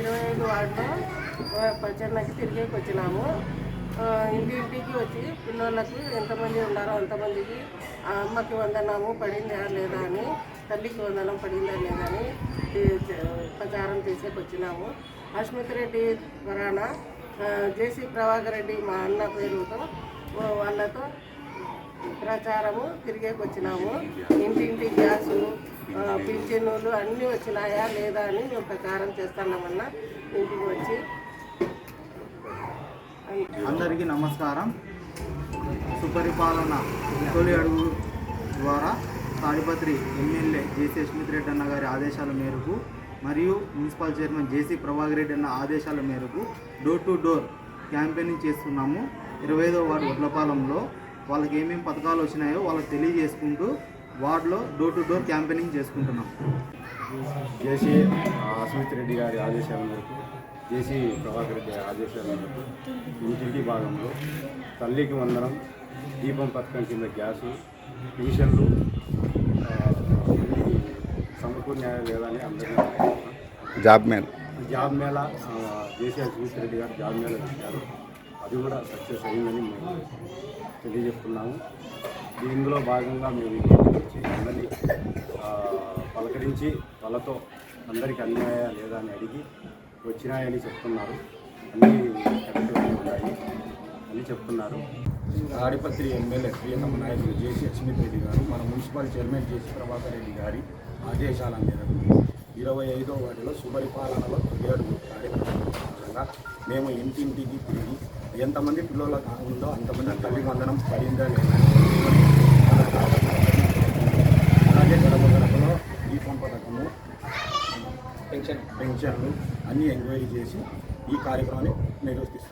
ఇరవై ఐదు వార్డులో పచ్చన్నకి తిరిగేకి వచ్చినాము. ఇంటింటికి వచ్చి పిల్లలకు ఎంతమంది ఉన్నారో అంతమందికి ఆ అమ్మకి వందనము పడిందా లేదా అని తల్లికి వందనం పడిందా లేదా అని ప్రచారం చేసేకి వచ్చినాము. అశ్మిత్ రెడ్డి వరాన జేసీ ప్రభాకర్ రెడ్డి మా అన్న పేరుతో వాళ్ళతో ప్రచారము తిరిగేకి వచ్చినాము. ఇంటింటి గ్యాసు ఆ, వాళ్ళు అన్నీ వచ్చినాయా లేదా అని మేము ప్రచారం చేస్తున్నామన్నా ఇంటికి వచ్చి. అందరికీ నమస్కారం. సుపరిపాలన తొలి అడుగు ద్వారా తాడిపత్రి ఎమ్మెల్యే జేసీ అశ్మిత్ రెడ్డి అన్న గారి ఆదేశాల మేరకు మరియు municipal chairman JC Prabhakar Reddy అన్న ఆదేశాల మేరకు డోర్ టు డోర్ క్యాంపెయినింగ్ చేస్తున్నాము. ఇరవై ఐదో వార్డు వడ్లపాలెంలో వాళ్ళకి ఏమేమి పథకాలు వచ్చినాయో వాళ్ళకి తెలియజేసుకుంటూ వార్డులో డోర్ టు డోర్ క్యాంపెయినింగ్ చేసుకుంటున్నాం. జేసీ అస్మిత్ రెడ్డి గారి ఆదేశాల మేరకు జేసీ ప్రభాకర్ రెడ్డి గారి ఆదేశాల మేరకు ఇంటింటి భాగంలో తల్లికి వందనం దీపం పథకం కింద గ్యాసు సమకూర్ణాయా లేదా అని అందరినీ అడుగుతున్నాం. జాబ్ మేల్ జాబ్ మేళ ఆ, జేసీ అస్మిత్ రెడ్డి గారు జాబ్ మేళ పెట్టారు. అది కూడా సక్సెస్ అయిందని మేము తెలియజేస్తున్నాము. దీనిలో భాగంగా మేము వచ్చి అందరినీ పలకరించి వాళ్ళతో అందరికీ అన్యాయా లేదా అని అడిగి వచ్చినాయని చెప్తున్నారు. అన్నీ కరెక్ట్గానే ఉన్నాయి అని చెప్తున్నారు. తాడిపత్రి ఎమ్మెల్యే ప్రియతమ నాయకులు జేసీ లక్ష్మీరెడ్డి రెడ్డి గారు మన municipal chairman JC Prabhakar Reddy గారి ఆదేశాల మేరకు ఇరవై ఐదో వాటిలో సుపరిపాలనలో తొలి అడుగు భాగంగా మేము ఇంటింటికి తిరిగి ఎంతమంది పిల్లలకు ఉందో అంతమంది తల్లి వందనం పడిందా లేదా అలాగే గడప గడపలో దీపం పథకము పెన్షన్. పెన్షన్లు అన్నీ ఎంక్వైరీ చేసి ఈ కార్యక్రమాన్ని నిర్వర్తిస్తాం